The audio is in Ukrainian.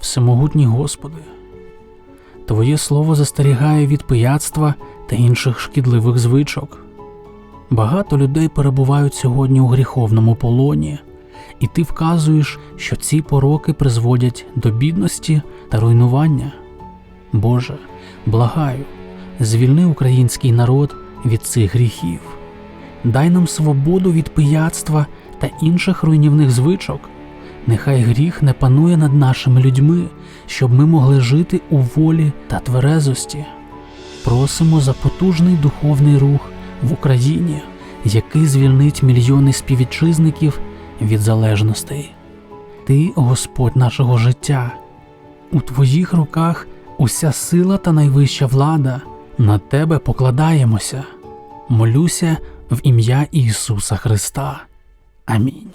Всемогутній Господи, Твоє слово застерігає від пияцтва та інших шкідливих звичок. Багато людей перебувають сьогодні у гріховному полоні, і ти вказуєш, що ці пороки призводять до бідності та руйнування. Боже, благаю, звільни український народ від цих гріхів, дай нам свободу від пияцтва та інших руйнівних звичок. Нехай гріх не панує над нашими людьми, щоб ми могли жити у волі та тверезості. Просимо за потужний духовний рух в Україні, який звільнить мільйони співвітчизників від залежностей. Ти, Господь нашого життя, у Твоїх руках уся сила та найвища влада, на Тебе покладаємося. Молюся в ім'я Ісуса Христа. Амінь.